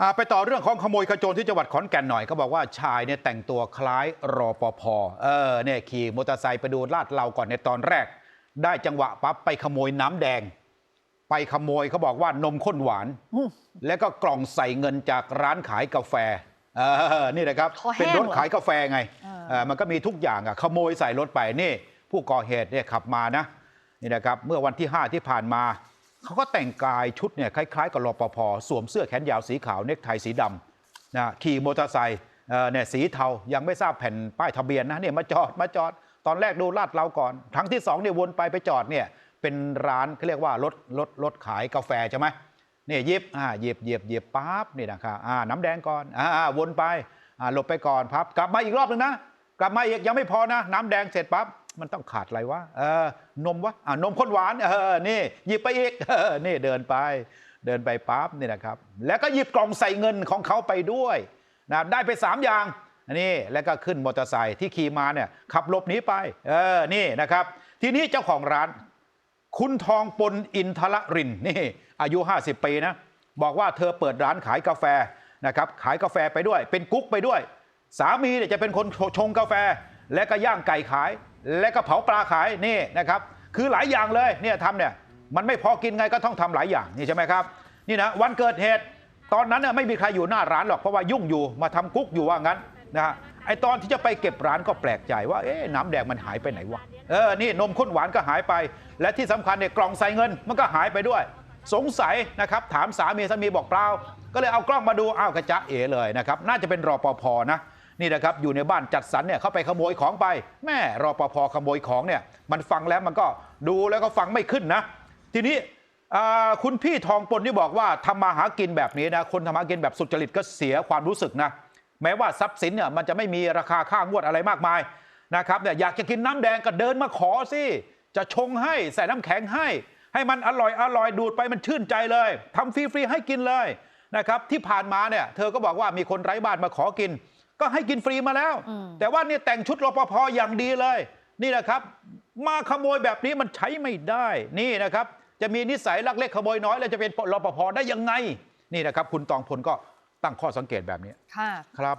อ่าไปต่อเรื่องของขโมยขโจรที่จังหวัดขอนแก่นหน่อยเขาบอกว่าชายเนี่ยแต่งตัวคล้ายรอปภเออเนี่ยขี่มอเตอร์ไซค์ไปดูลาดเราก่อนในตอนแรก ได้จังหวะปั๊บไปขโมยน้ำแดง ไปขโมยเขาบอกว่านมข้นหวาน แล้วก็กล่องใส่เงินจากร้านขายกาแฟเออนี่นะครับคอแห้งเป็นรถเหรอขายกาแฟไงเออเออมันก็มีทุกอย่างอะขโมยใส่รถไปนี่ ผู้ก่อเหตุเนี่ยขับมานะนี่นะครับเมื่อวันที่ 5 ที่ผ่านมา เขาก็แต่งกายชุดเนี่ยคล้ายๆกับรปภสวมเสื้อแขนยาวสีขาวเนคไทสีดำนะขี่มอเตอร์ไซค์เนี่ยสีเทายังไม่ทราบแผ่นป้ายทะเบียนนะเนี่ยมาจอดมาจอด ตอนแรกดูลาดเราก่อนครั้งที่สองเนี่ยวนไปไปจอดเนี่ยเป็นร้านเขาเรียกว่ารถรถรถขายกาแฟใช่ไหมเนี่ยหยิบอ่าหยิบหยิบหยิบปั๊บนี่นะครับอ่าน้ำแดงก่อนอ่าอ่าวนไปอ่าหลบไปก่อนพับกลับมาอีกรอบหนึ่งนะ กลับมาอีกยังไม่พอนะ น้ำแดงเสร็จปั๊บ มันต้องขาดอะไรวะเออนมวะอ่านมข้นหวานเออนี่หยิบไปอีกเออนี่เดินไป เดินไปปั๊บนี่นะครับ แล้วก็หยิบกล่องใส่เงินของเขาไปด้วยนะได้ไป 3 อย่างนี่แล้วก็ขึ้นมอเตอร์ไซค์ที่ขี่มาเนี่ยขับหลบหนีไปเออนี่นะครับ ทีนี้เจ้าของร้าน คุณทองปนอินทรรินนี่อายุ 50 ปีนะบอกว่าเธอเปิดร้านขายกาแฟนะครับขายกาแฟไปด้วย เป็นกุ๊กไปด้วย สามีเนี่ยจะเป็นคนชงกาแฟ และก็ย่างไก่ขาย และก็เผาปลาขายนี่นะครับคือหลายอย่างเลยเนี่ยทำเนี่ยมันไม่พอกินไงก็ต้องทำหลายอย่างนี่ใช่ไหมครับนี่นะวันเกิดเหตุตอนนั้นน่ะไม่มีใครอยู่หน้าร้านหรอกเพราะว่ายุ่งอยู่มาทำกุ๊กอยู่ว่างั้นนะฮะไอตอนที่จะไปเก็บร้านก็แปลกใจว่าเอ๊ะน้ำแดงมันหายไปไหนวะเออนี่นมข้นหวานก็หายไป และที่สำคัญเนี่ยกล่องใส่เงินมันก็หายไปด้วย สงสัยนะครับถามสามีสามีบอกเปล่าก็เลยเอากล้องมาดูอ้าวกระจะเอ๋เลยนะครับน่าจะเป็นรอปภนะ นี่นะครับอยู่ในบ้านจัดสรรเนี่ยเขาไปขโมยของไป แม่รอปภขโมยของเนี่ยมันฟังแล้วมันก็ดูแล้วก็ฟังไม่ขึ้นนะ ทีนี้คุณพี่ทองปนที่บอกว่าทำมาหากินแบบนี้นะคนทำมาหากินแบบสุจริตก็เสียความรู้สึกนะแม้ว่าทรัพย์สินเนี่ยมันจะไม่มีราคาค่างวดอะไรมากมายนะครับเนี่ยอยากจะกินน้ำแดงก็เดินมาขอสิจะชงให้ใส่น้ำแข็งให้ ให้มันอร่อยอร่อยดูดไปมันชื่นใจเลยทำฟรีๆให้กินเลยนะครับที่ผ่านมาเนี่ยเธอก็บอกว่ามีคนไร้บ้านมาขอกิน ก็ให้กินฟรีมาแล้วอืมแต่ว่าเนี่ยแต่งชุดรปภอย่างดีเลย นี่นะครับ มาขโมยแบบนี้มันใช้ไม่ได้นี่นะครับ จะมีนิสัยลักเล็กขโมยน้อยแล้วจะเป็นรปภได้ยังไง นี่นะครับ คุณตองพลก็ตั้งข้อสังเกตแบบนี้ค่ะครับ